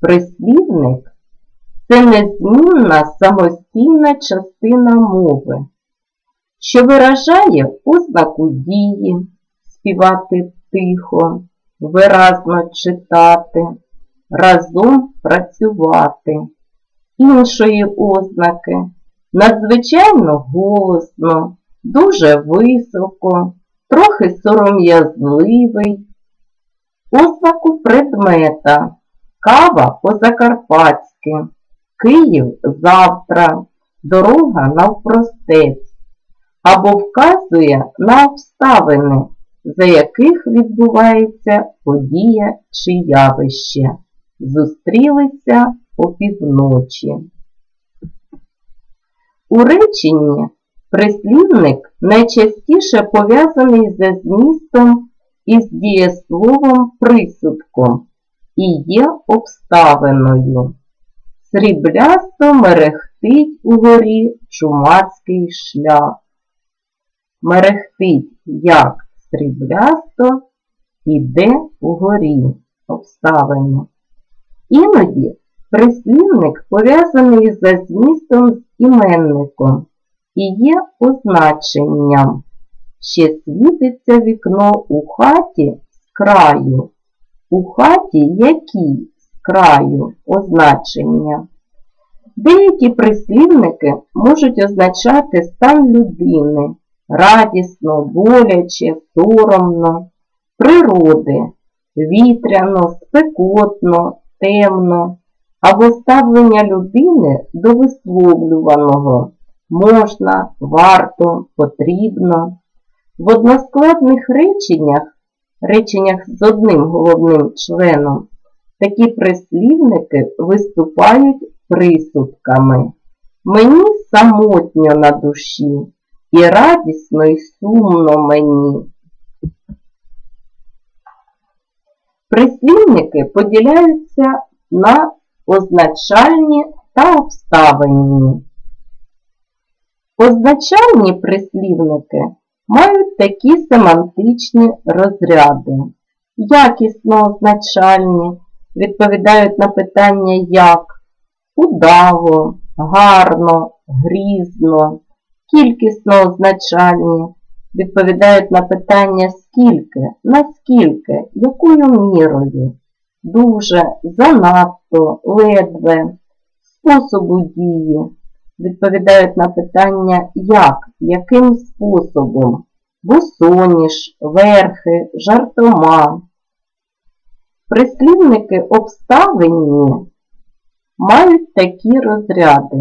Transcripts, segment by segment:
Прислівник це незмінна самостійна частина мови, що виражає ознаку дії, співати тихо, виразно читати, разом працювати, іншої ознаки, надзвичайно голосно, дуже високо, трохи сором'язливий, ознаку предмета, кава по-закарпатськи, Київ завтра, дорога навпростець, або вказує на обставини, за яких відбувається подія чи явище. Зустрілися опівночі. У реченні прислівник найчастіше пов'язаний за змістом із дієсловом присудком і є обставиною. Сріблясто мерехтить угорі чумацький шлях. Мерехтить як сріблясто іде угорі обставини. Іноді прислівник пов'язаний за змістом з іменником і є означенням. Ще світиться вікно у хаті з краю. У хаті якій з краю означення. Деякі прислівники можуть означати стан людини. Радісно, боляче, соромно, природи, вітряно, спекотно, темно. Або ставлення людини до висловлюваного. Можна, варто, потрібно. В односкладних реченнях, реченнях з одним головним членом, такі прислівники виступають присудками. Мені самотньо на душі, і радісно, і сумно мені. Прислівники поділяються на означальні та обставинні. Означальні прислівники мають такі семантичні розряди. Якісно означальні відповідають на питання як удаво, гарно, грізно, кількісно означальні відповідають на питання скільки, наскільки, якою мірою, дуже, занадто, ледве, способу дії, відповідають на питання як, яким способом, босоніж, верхи, жартома. Прислівники обставинні мають такі розряди.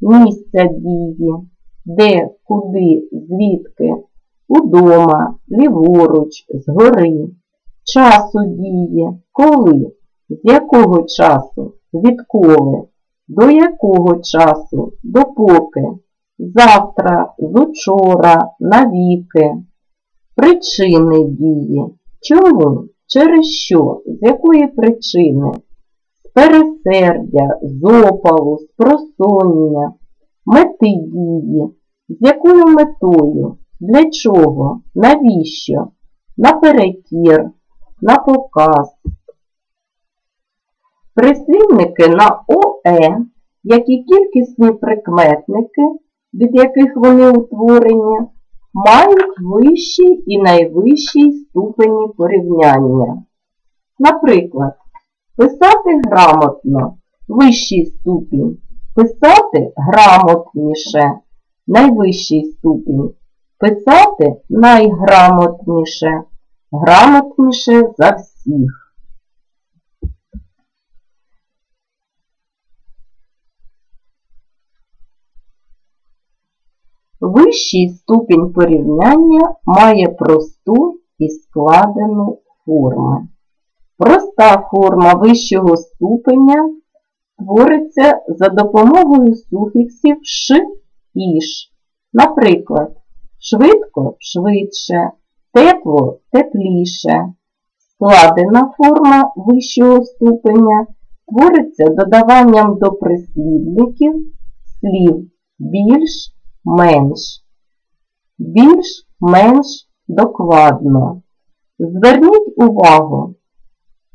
Місця дії, де, куди, звідки, удома, ліворуч, згори, часу дії, коли, з якого часу, відколи, до якого часу, допоки, завтра, з навіки, причини дії, чому, через що, з якої причини, з пересердя, з опалу, з просоння, мети дії, з якою метою, для чого, навіщо, наперекір, на показ. Прислівники на ОЕ, як і кількісні прикметники, від яких вони утворені, мають вищий і найвищий ступені порівняння. Наприклад, писати грамотно вищий ступінь, писати грамотніше найвищий ступінь, писати найграмотніше, грамотніше за всіх. Вищий ступінь порівняння має просту і складену форми. Проста форма вищого ступеня твориться за допомогою суфіксів ш і ш. Наприклад, швидко швидше, тепло тепліше. Складена форма вищого ступеня твориться додаванням до прислівників слів більш менш. Більш-менш докладно. Зверніть увагу,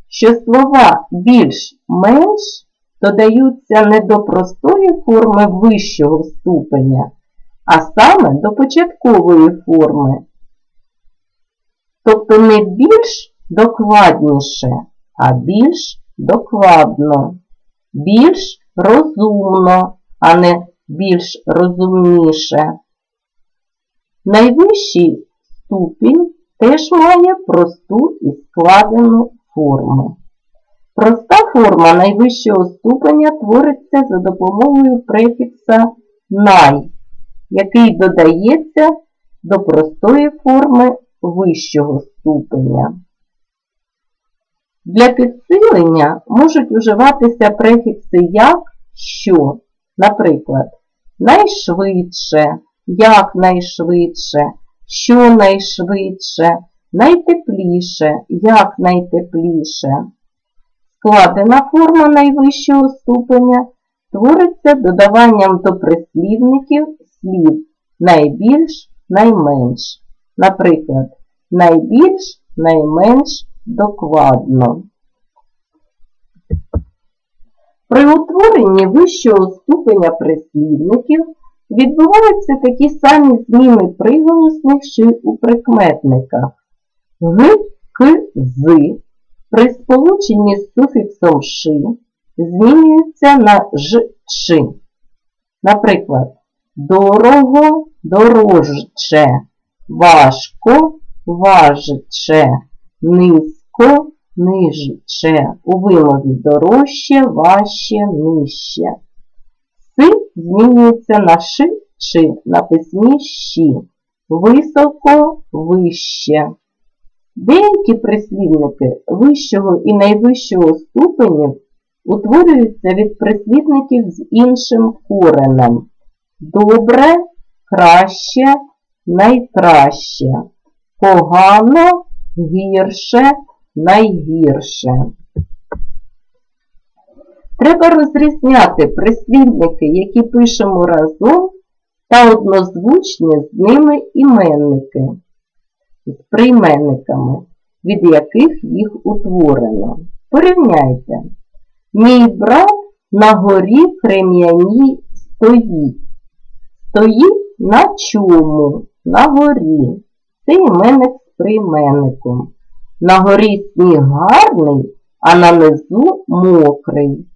що слова більш-менш додаються не до простої форми вищого ступеня, а саме до початкової форми. Тобто не більш докладніше, а більш докладно, більш розумно, а не більш розумніше. Найвищий ступінь теж має просту і складену форму. Проста форма найвищого ступеня твориться за допомогою префікса най, який додається до простої форми вищого ступеня. Для підсилення можуть вживатися префікси як, що, наприклад, найшвидше, якнайшвидше, щонайшвидше, найтепліше, якнайтепліше. Складена форма найвищого ступеня твориться додаванням до прислівників слів найбільш, найменш. Наприклад, найбільш, найменш докладно. При утворенні вищого ступеня прислівників відбуваються такі самі зміни приголосних, й у прикметниках. Г, К, З при сполученні з суфіксом ши змінюється на ж, чи. Наприклад, дорого, дорожче, важко, важче, низько, нижче, у вимові дорожче, важче, нижче. Си змінюється на ши чи на письмі щі, високо, вище. Деякі прислівники вищого і найвищого ступенів утворюються від прислівників з іншим коренем. Добре, краще, найкраще, погано, гірше, найгірше. Треба розрізняти прислівники, які пишемо разом, та однозвучні з ними іменники з прийменниками, від яких їх утворено. Порівняйте. Мій брат на горі крем'яній стоїть. Стоїть на чому? На горі. Це іменник з прийменником. На горі сніг гарний, а на низу мокрий.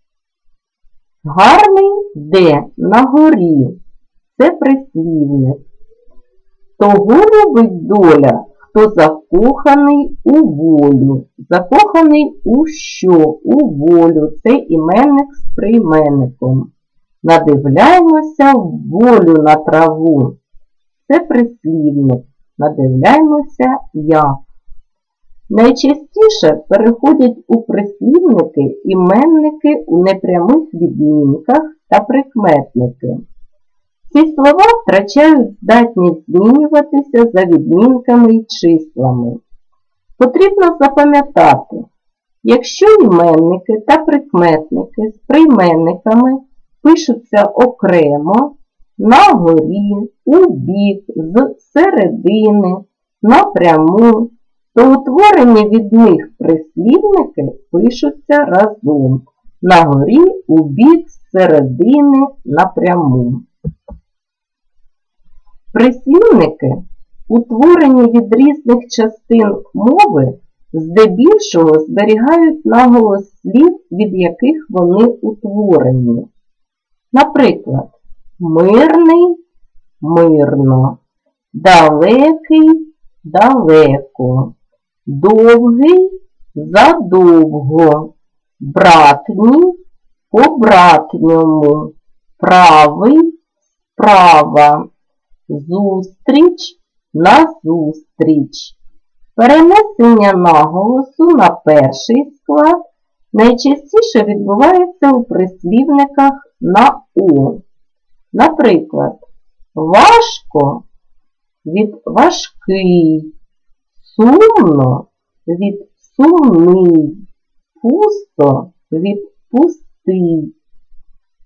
Гарний де? На горі. Це прислівник. Того любить доля, хто закоханий у волю. Закоханий у що? У волю. Це іменник з прийменником. Надивляємося в волю на траву. Це прислівник. Надивляємося як. Найчастіше переходять у прислівники іменники у непрямих відмінках та прикметники. Ці слова втрачають здатність змінюватися за відмінками і числами. Потрібно запам'ятати, якщо іменники та прикметники з прийменниками пишуться окремо, на горі, у бік, з середини, напряму, то утворені від них прислівники пишуться разом на горі, у бік, середини, напряму. Прислівники, утворені від різних частин мови, здебільшого зберігають наголос слів, від яких вони утворені. Наприклад, мирний мирно, далекий далеко, довгий задовго, братній по братньому, правий справа зустріч назустріч. Перенесення наголосу на перший склад найчастіше відбувається у прислівниках на О. Наприклад, важко від важкий, сумно від сумний, пусто від пустий.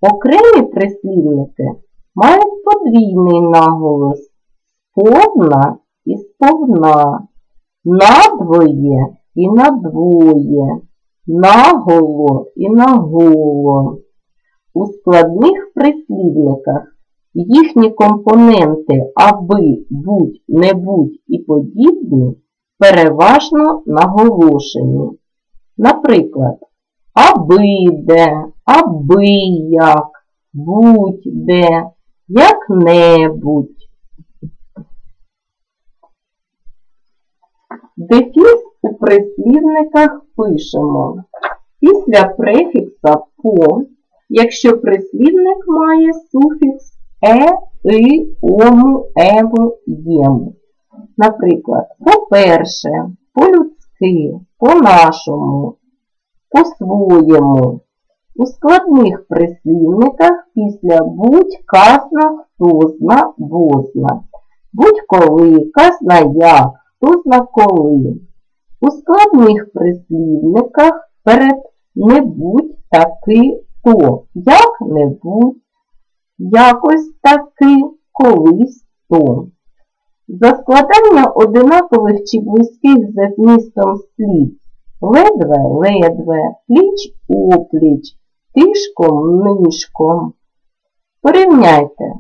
Окремі прислівники мають подвійний наголос сповна і сповна, надвоє і надвоє, наголо і наголо. У складних прислівниках їхні компоненти аби, будь, не будь і подібні переважно наголошені. Наприклад, абиде, аби як, будь-де, як-небудь. Дефіс у прислівниках пишемо після префікса по, якщо прислівник має суфікс е, и, ому, еву, єму. Наприклад, по-перше, по-людськи, по-нашому, по-своєму. У складних прислівниках після будь казна, хто зна, возна. Будь-коли, казна як, хто зна коли. У складних прислівниках перед не будь таки то, як-небудь, якось таки, колись то. За складання одинакових чи близьких за змістом слів ледве-ледве, пліч-опліч, тишком-нишком. Порівняйте,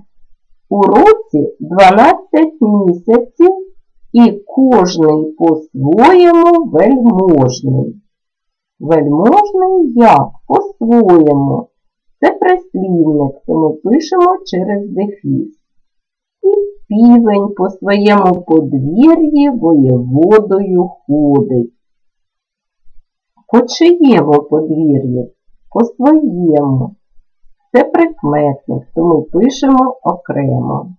у році 12 місяців і кожний по-своєму вельможний. Вельможний як по-своєму. Це прислівник, тому пишемо через дефіс. Півень по своєму подвір'ї воєводою ходить. По чиєму подвір'ї? По своєму. Це прикметник, тому пишемо окремо.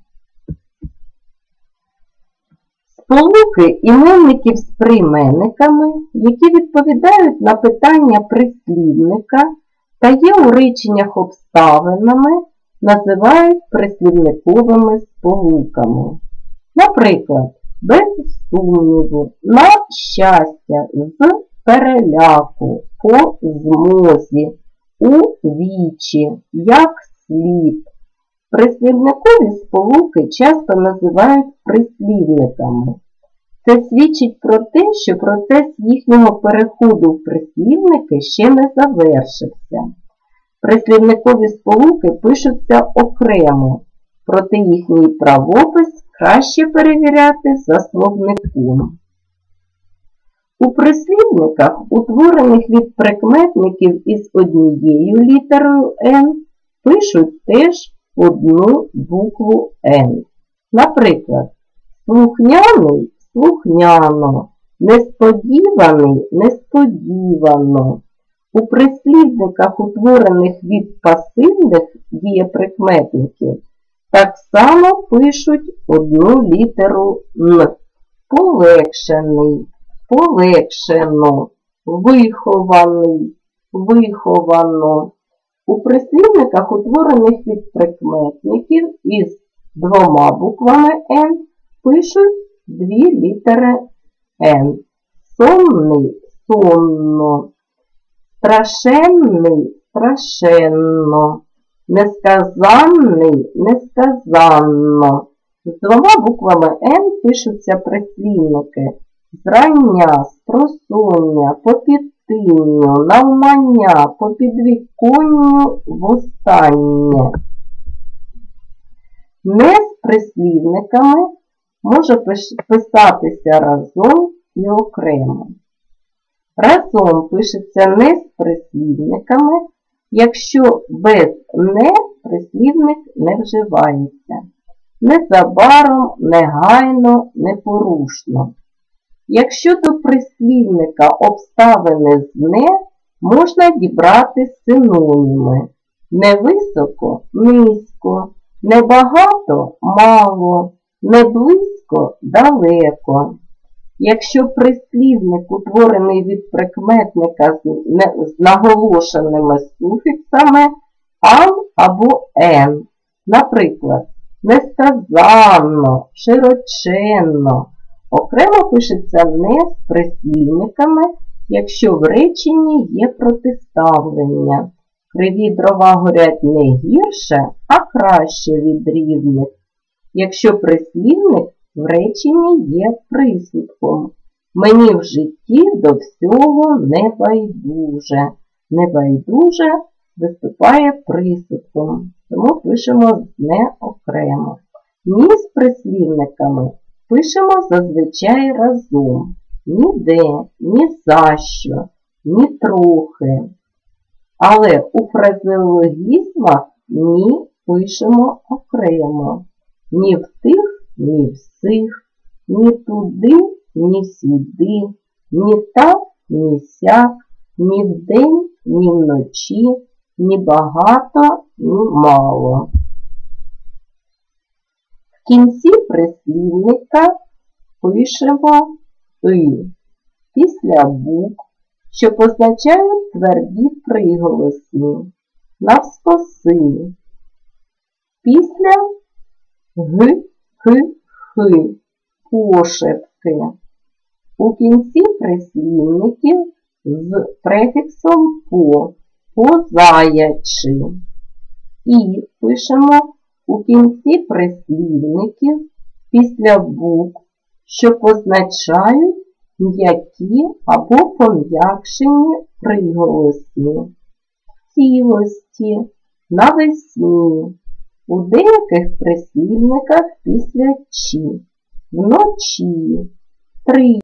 Сполуки іменників з прийменниками, які відповідають на питання прислівника та є у реченнях обставинами, називають прислівниковими сполуками. Наприклад, без сумніву, на щастя, з переляку, по змозі, у вічі, як слід. Прислівникові сполуки часто називають прислівниками. Це свідчить про те, що процес їхнього переходу в прислівники ще не завершився. Прислівникові сполуки пишуться окремо, проте їхній правопис краще перевіряти за словником. У прислівниках, утворених від прикметників із однією літерою Н, пишуть теж одну букву Н. Наприклад, слухняний слухняно, несподіваний несподівано. У прислівниках, утворених від пасивних дієприкметників, так само пишуть одну літеру Н. Полегшений, полегшено, вихований, виховано. У прислівниках, утворених від прикметників із двома буквами Н, пишуть дві літери Н. Сонний сонно, страшенний страшенно, несказанний несказанно. З двома буквами Н пишуться прислівники зрання, спросоння, попідтинню, навмання, попідвіконню, востаннє. Не з прислівниками може писатися разом і окремо. Разом пишеться не з прислівниками, якщо без не прислівник не вживається. Незабаром, негайно, непорушно. Якщо до прислівника обставини з не, можна дібрати синоніми. Невисоко низько, небагато мало, не близько далеко. Якщо прислівник утворений від прикметника з наголошеними суфіксами ан або ен, наприклад, несказанно, широченно, окремо пишеться не з прислівниками, якщо в реченні є протиставлення. Криві дрова горять не гірше, а краще від рівних. Якщо прислівник в реченні є присудком. Мені в житті до всього не байдуже. Не байдуже виступає присудком, тому пишемо не окремо. Ні з прислівниками пишемо зазвичай разом. Ніде, ні за що, ні трохи. Але у фразеологізмах ні пишемо окремо. Ні в тих, ні в сих, ні туди, ні сюди, ні так, ні сяк, ні вдень, ні вночі, ні багато, ні мало. В кінці прислівника пишемо «и» після букв, що позначають тверді приголосні, навскоси. Після г, к, х, пошепки. У кінці прислівників з префіксом по, позаячи. І пишемо у кінці прислівників після букв, що позначають м'які або пом'якшені приголосні. Цілості, навесні, у деяких прислівниках після «чи», вночі, три